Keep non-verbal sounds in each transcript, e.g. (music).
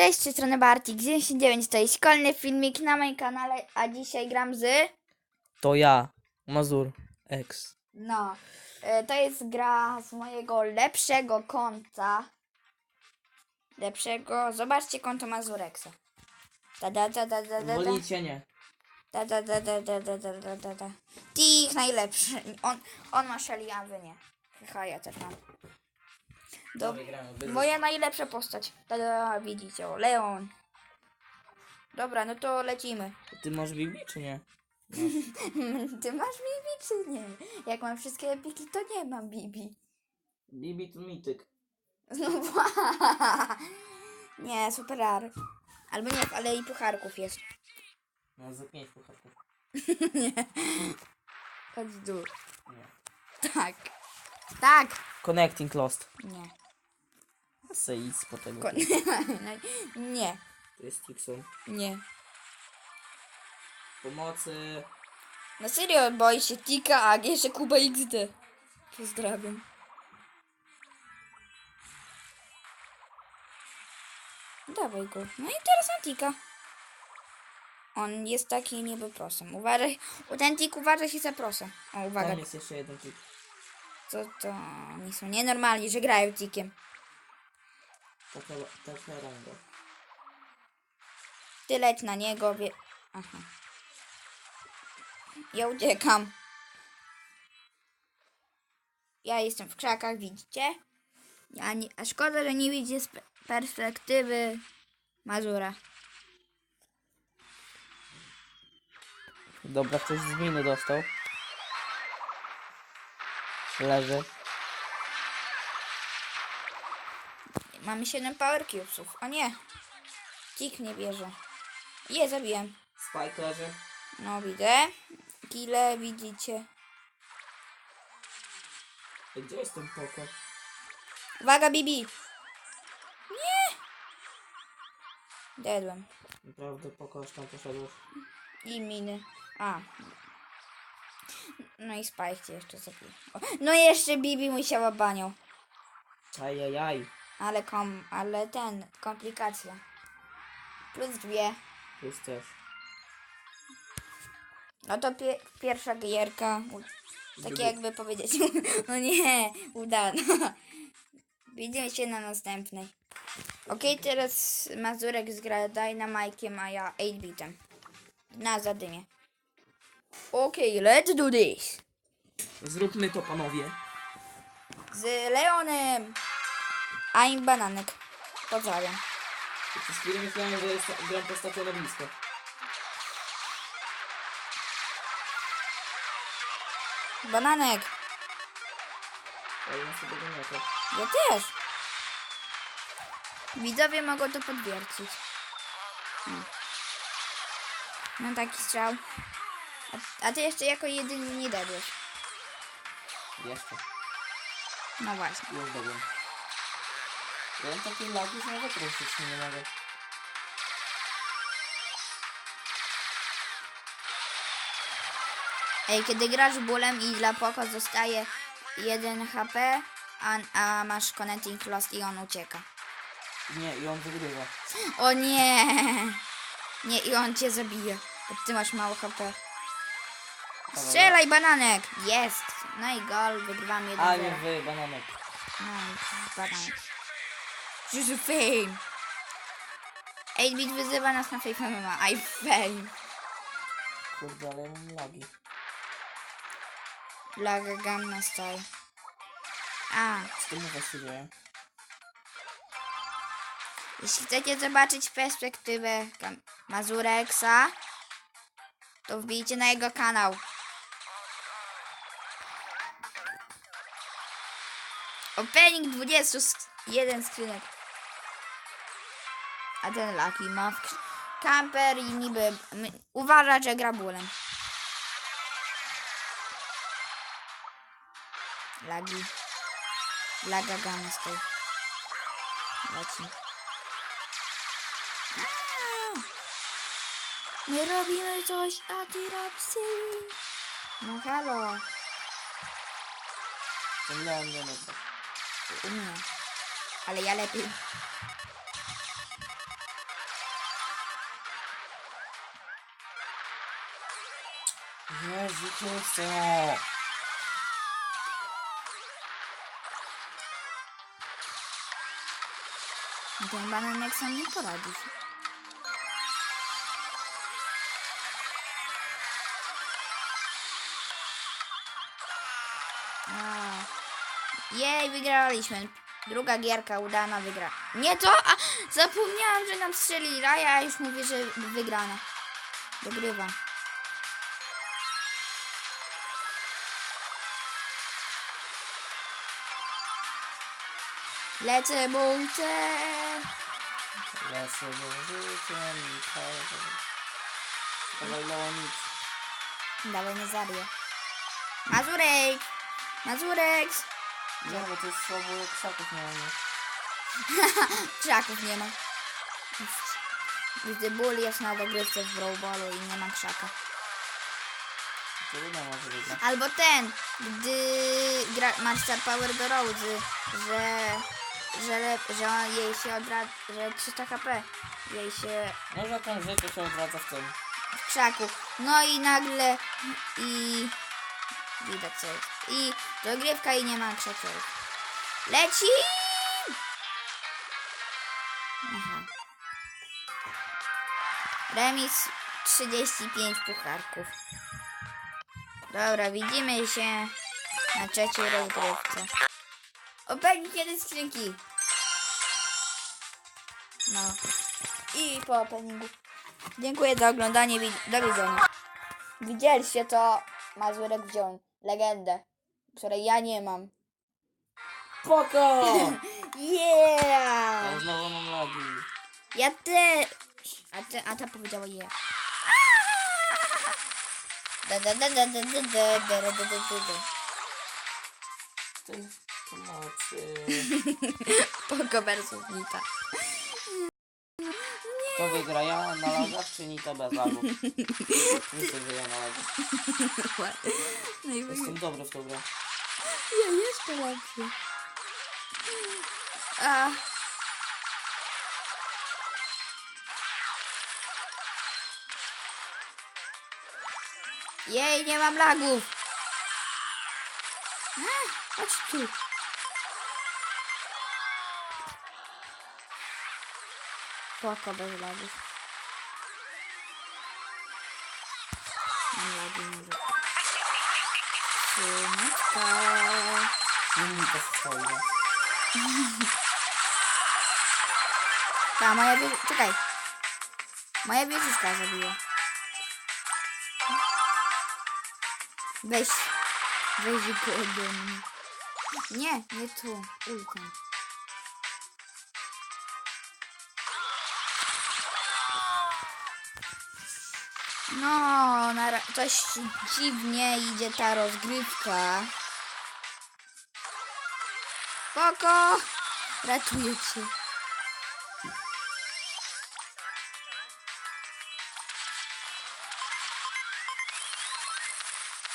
Cześć, z tej strony Bartik99, to jest szkolny filmik na moim kanale, a dzisiaj gram z... To ja, Mazur X. No, e, to jest gra z mojego lepszego konta. Lepszego, zobaczcie konto Mazureksa. Da da da da da da da. Wolicie nie. Da da da da da da da da da da. Tik najlepszy. On, on ma Shelly, a wy nie. Haha, ja też mam. Do, moja najlepsza postać. Da, da, widzicie, o, Leon. Dobra, no to lecimy. Ty możesz Bibi czy nie? (laughs) Ty masz Bibi czy nie? Jak mam wszystkie epiki, to nie mam Bibi. Bibi to mityk. No (laughs) Nie, super rary. Albo nie, ale i pucharków jest. No za pięć pucharków. (laughs) nie. Chodź tu. Nie. Tak. Tak. Connecting Lost. Nie. Se idź po tego. Kon- (laughs) nie. To jest Tixon. Nie. Pomocy. Na serio boi się Tika, a jeszcze Kuba XD. Pozdrawiam. Dawaj go. No i teraz na Tika. On jest taki niby prosem. Uważaj, u ten Tik uważa się za prosem. O, uwaga. Tam jest jeszcze jeden tik. Co to? Oni są nienormalni, że grają Tikiem. Taka, taka ranga. Ty leć na niego, wie... Aha. Ja uciekam. Ja jestem w krzakach, widzicie? Ja nie... A szkoda, że nie widzicie z pe- perspektywy Mazura. Dobra, ktoś z miny dostał. Leży. Mamy 7 power cubesów. O nie! Tik nie bierze. Je, zabiłem. Spike leży. No, widzę. Kile widzicie. Gdzie jest ten poko? Uwaga, Bibi! Nie! Dedłem. Naprawdę poko aż tam poszedłeś. I miny. A. No i Spike cię jeszcze. O, No jeszcze Bibi musiała banią. Ajajaj. Ale kom, ale ten, komplikacja. Plus dwie. Jest też. No to pie, pierwsza gierka. Takie jakby powiedzieć. (laughs) No nie, udana. (laughs) Widzimy się na następnej. Okej, teraz Mazurek zgra Dynamike'iem, a ja 8-bitem. Na zadymie. Okej, let's do this. Zróbmy to panowie. Z Leonem. A im bananek. Pozdrawiam. Przez chwilę myślałem, że jest, gram postacią na blisko. Bananek. Ja sobie też. Widzowie mogą to podwiercić. Hmm. No taki strzał. A, a ty jeszcze jako jedyny nie dadłeś. Jeszcze. No właśnie. Już dobrze. Ja mam takie lagi, że nawet ruszyć nie mogę. Ej, kiedy grasz bólem i dla poko zostaje 1 HP, a, a masz connecting lost i on ucieka. Nie, i on wygrywa. O nie! Nie, i on cię zabije. Bo ty masz mało HP. Strzelaj, bananek! Jest! No i gol, wygrywamy 1-0. A nie wy, bananek. No i bananek. Jezu, fame! 8-bit wyzywa nas na Fame MMA. I fame. Kurde, ale mam lagi. Laga Gamma Style. A, Z tym dzieje. jeśli chcecie zobaczyć perspektywę Mazureksa, to wbijcie na jego kanał. Opening 21 skrzynek. A ten Lucky ma w kamper i niby uważa, że gra bólem. Lagi. Laga gama stoi. Leci. My robimy coś, a ty rapsy. No halo. Ten Leon nie ma tak. U mnie. Ale ja lepiej. Jezu Chryste. Ten bananek sam nie poradzi. Jej, wygraliśmy. Druga gierka udana wygra. Nie to! A, zapomniałam, że nam strzeli Raja, a już mówię, że wygrana. Dogrywa. Lecę bułce. Lecę życiem i Dawaj Leonid. Dawaj, nie zabiję. Mazurek! Mazurek! Nie, bo to jest słabo, jak krzaków nie mamy. (laughs) Krzaków nie ma. Gdy ból jest na dogrywce w Brawlballu i nie ma krzaka. Trudno może wygrać. Albo ten, gdy gra, masz Star Power do Rozy, że, że, że on, jej się odradza, że 300 HP jej się Może ten życie się odradza w tym. w krzaku. No i nagle i widać co jest. I dogrywka i nie ma krzaków. Leci! Aha. Remis 35 pucharków. Dobra, widzimy się na trzeciej rozgrywce. Opening kiedy skrzynki. No. I po openingu. Dziękuję za oglądanie. Do widzenia. Widzieliście to? Mazurek wziął legendę, której ja nie mam. Spoko! Yeah! Ja znowu mam lagi. Ja też. A, ty, a ta powiedziała je. Da, da, da, da, da, da, da, da, da, da, da, da. Pomocy. (laughs) Poko versus Nita. Kto wygra? Ja na lagach czy Nita bez lagów? Myślę, że ja na lagach. No i Jestem dobry w tą grę. ja jeszcze lepszy. A. Jej, nie mam lagów. A, chodź tu. Spoko, bez lagów. Lagi nie za... Szynka. Inni to swoje. Ta, moja bie... Czekaj. Moja bieżyczka zabiła. Weź. Weź go ode mnie. Nie, nie tu. Ulką. No, na coś dziwnie idzie ta rozgrywka. Spoko! Ratuję cię.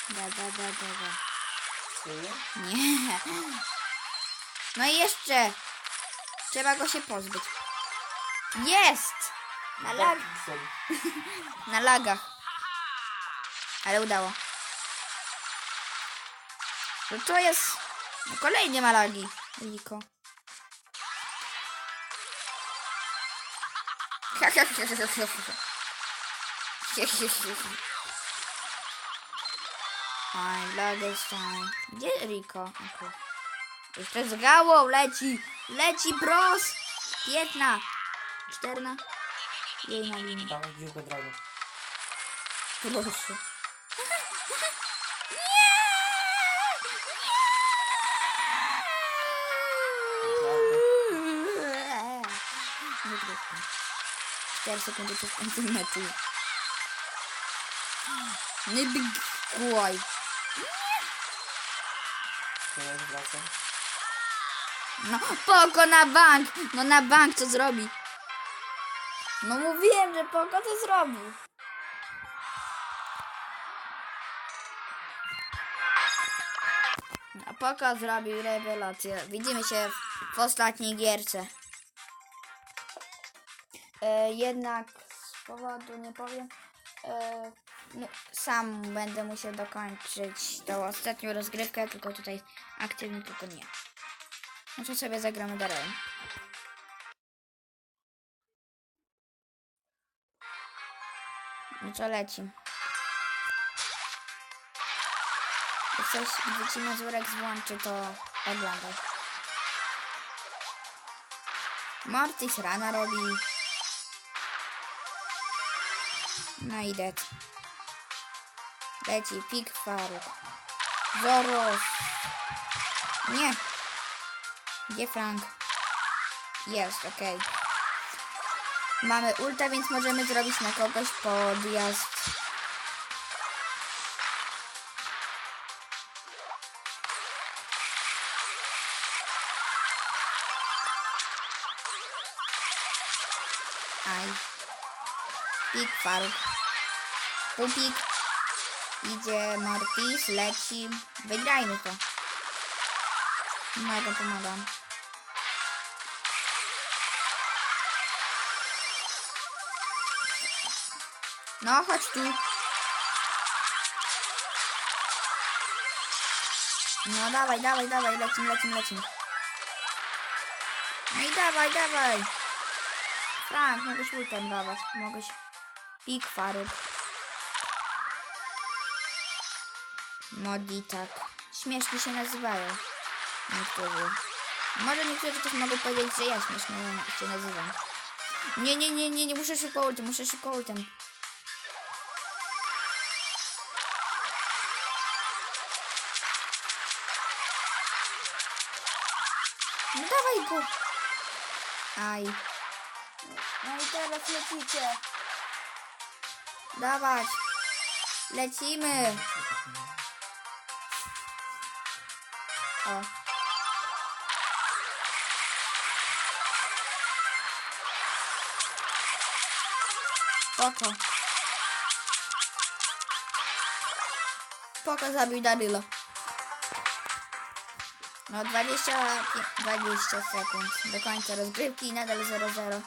Da, da, da, da? Nie. No i jeszcze. Trzeba go się pozbyć. Jest! Na, lag, (laughs) na lagach. Ale udało. No to jest... No kolejnie ma lagi. Liko. Fine, lagos time. Gdzie Riko? Okay. Jeszcze z gałą leci. Leci bros. Jedna. Czterna. Jej na linii. Dawaj dziurkę drogę. Proszę. 4 sekundy przed końcem meczu. To ja wracam. No, Poko na bank! No na bank to zrobi. No mówiłem, że Poko to zrobi. A Poko zrobił rewelację. Widzimy się w ostatniej gierce. E, jednak z powodu, nie powiem, e, no, sam będę musiał dokończyć tą ostatnią rozgrywkę, tylko tutaj aktywnie, tylko nie. No sobie zagramy dalej. No to leci. Jak coś, gdy ci Mazurek złączy, to oglądaj. Mortis rana robi. No i. Leci pik Faruk. Zoros. Nie. Gdzie Frank? Jest, okej. Mamy ulta, więc możemy zrobić na kogoś podjazd. Aj. Pik Faruk. Pupik. Idzie Mortis, leci. Wygrajmy to. Mega pomagam. No, chodź tu. No, dawaj, dawaj, dawaj, lecim, lecim, lecim. No i dawaj, dawaj. Frank, mogłeś ultem dawać, mogłeś pik faruk. Modi tak. Śmiesznie się nazywają. Niektórzy. Może niektórzy też mogą powiedzieć, że ja śmiesznie się nazywam. Nie, nie, nie, nie, nie muszę szybko ultem, muszę szybko ultem. No dawaj go. Aj. No i teraz lecicie. Dawać. Lecimy. O. Poko. Poko zabił. No 20, pi- 20 sekund do końca rozgrywki nadal 0-0.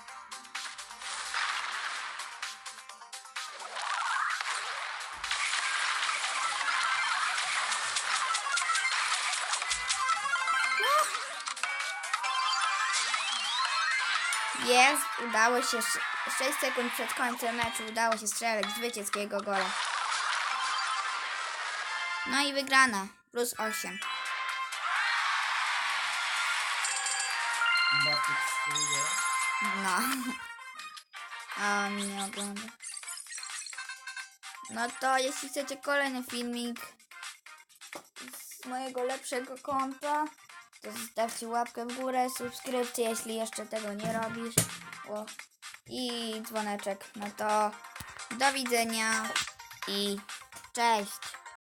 Jest, udało się, sz- 6 sekund przed końcem meczu udało się strzelać zwycięskiego gola. No i wygrana, plus 8. Bartek strzelił. No. (laughs) A on nie ogląda. No to jeśli chcecie kolejny filmik z mojego lepszego konta, to zostawcie łapkę w górę, subskrypcję, jeśli jeszcze tego nie robisz. O. I dzwoneczek. No to do widzenia i cześć.